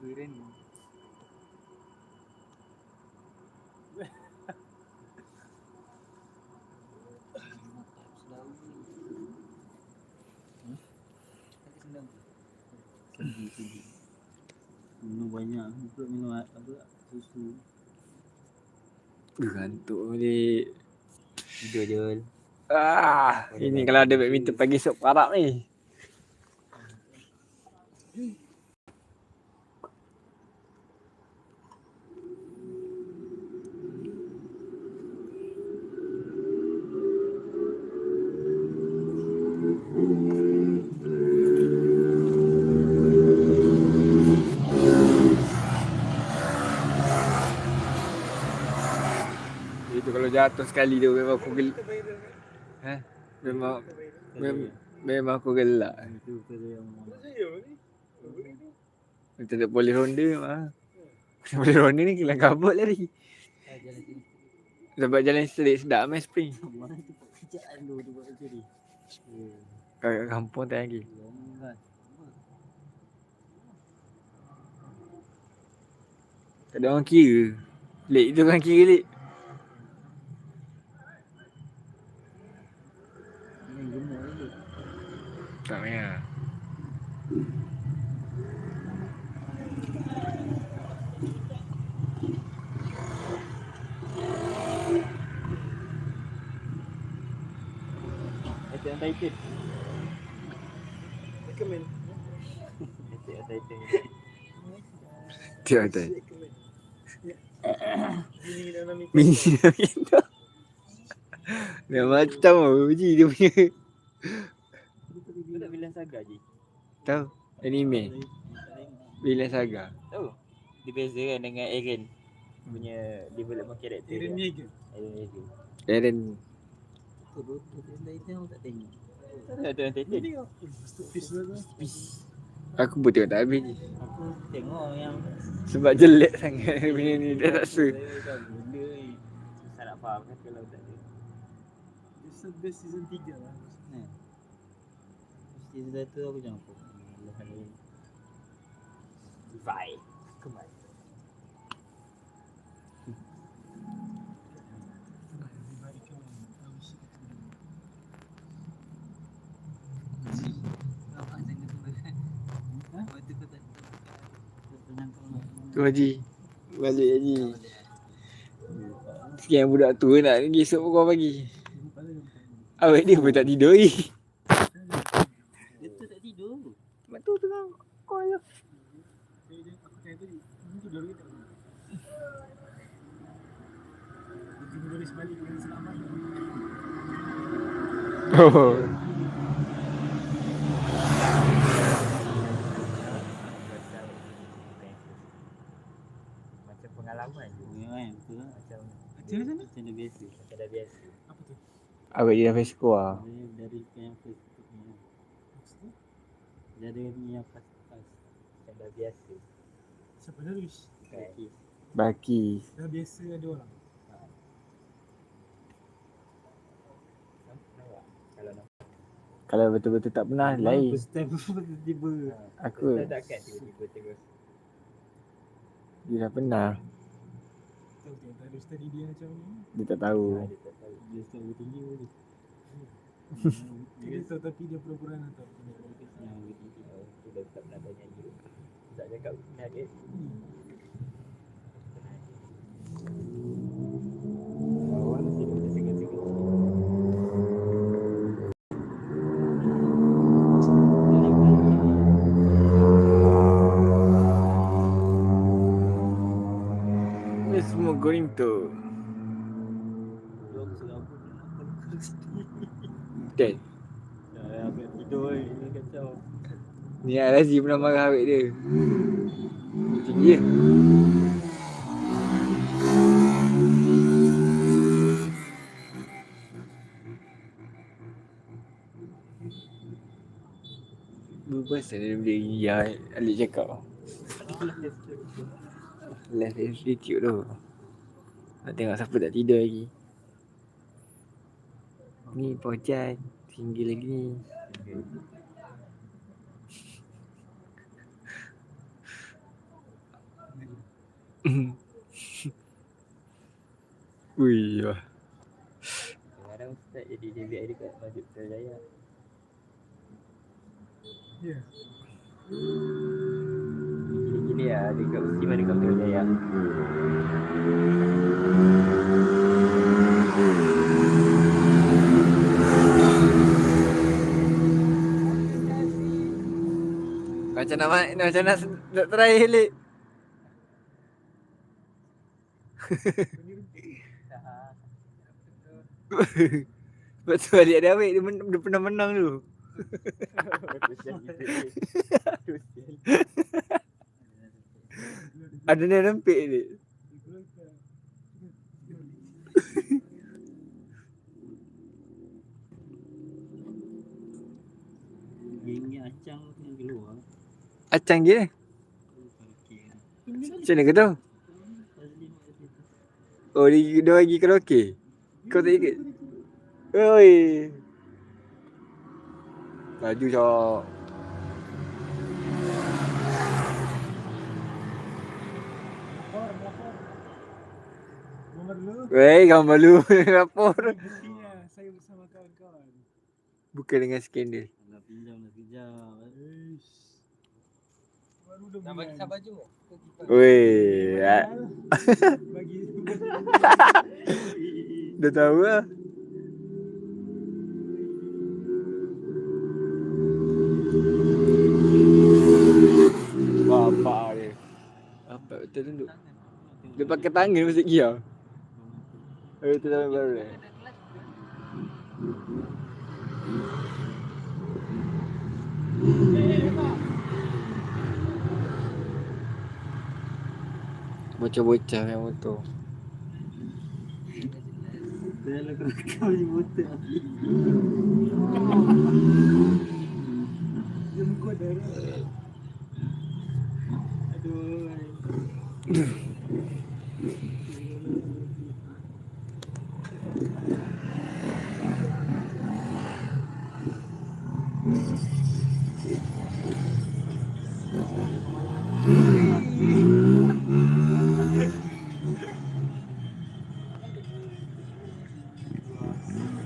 Keren. Sedih-sedih. Minum banyak minum a- apa susu. Gantuk balik. Tidur je. Ah, ini kalau ada badminton pagi esok parap ni. Jatuh sekali tu memang aku gel... Ha? Memang mem- memang aku gelak. Itu yang Macam tak boleh ronda mah. Boleh ronda ni kelang kabut lari. Sebab jalan sedik sedap main spring. Mana tu buat ni. Ya. Kat kampung tak lagi. Tak ada orang kira. Lek tu kan kira lek. Ini gemuk lagi. Tak payah. Attack on Titan. Recommend. Attack on Titan. Tiap tak. Ini dalam ni. Mini dah minta. Dia macam uji dia punya. Kau tak bilang saga je? Tahu? Anime. Bila saga. Tahu? Dia beza kan dengan Eren punya development character Eren dia. Yeager. Eren Yeager. Eren. Tu tu Titan aku tak tengok. Tak ada. Tengok. Lah. Aku pun tengok tak habis ni. Aku tengok yang Sebab jelek sangat punya ni. Dia tak suka. Dah ni. Susah nak faham kan kalau tak ada. It's the best season 3 lah. Kan? Season satu aku jangan ni. Bye. Kembali. Tu Haji. Balik Haji. Sekian budak tu nak pergi esok pukul pagi. Awak dia pun tak tidur lagi. Dia tu tak tidur. Mak tu tengah call je. Oh. Macam pengalaman je. Ya kan, betul lah. Macam Macam dah biasa. Macam dah biasa. Awak dia face score. Dari dari yang first punya. Maksudnya? Dari yang first first. Macam dah biasa. Siapa dah? Kan? Baki. Dah biasa ada orang. Nampak? Kalau. Kalau betul-betul tak pernah lain. First time tiba-tiba. Aku Tak takkan tiba-tiba terus. dia dah pernah. Tahu tak tak ada study dia macam ni. Dia tak tahu. Dia tak tahu. Dia start bertinggi boleh. Dia tahu tapi dia pura-pura nak tahu. Yang dah tak pernah tanya dia. Tak cakap pernah dia. Ni semua goreng tu. Kan? Dah tidur ni. Ni kacau. Ni Al-Aziz pernah marah awet dia. Tinggi je. Berpasal dia benda ya Alik cakap Left institute tu Nak tengok siapa tak tidur lagi Ni Pojan Tinggi lagi ni Ui, wah. Sekarang Ustaz jadi DBI dekat Masjid Putrajaya. Ya. Gini-gini lah dekat Muslimah dekat Putrajaya. Macam nak ma- macam nak, nak try Lik. Sebab tu adik dia ambil dia, men- dia pernah menang dulu. Ada dia rempik ni. Ini acang yang keluar. Acang. Okey. Macam mana kau tahu? Oh dia, dia bagi karaoke. Kau tak ikut? Oi. Laju cok. Lapor, lapor. Nomor dulu. Wei, gambar lu lapor. Buktinya saya bersama kawan-kawan. Bukan dengan skandal. Nak pinjam nak. Eish. Baru dah Nak bagi sabar je. Wei, ah, Bagi dah tahu lah. Bapak dia. Apa betul tunduk? Dia pakai tangan masuk gear. Eh, tu dah baru dia. Bocah-bocah yang motor. Dah lah kau ni motor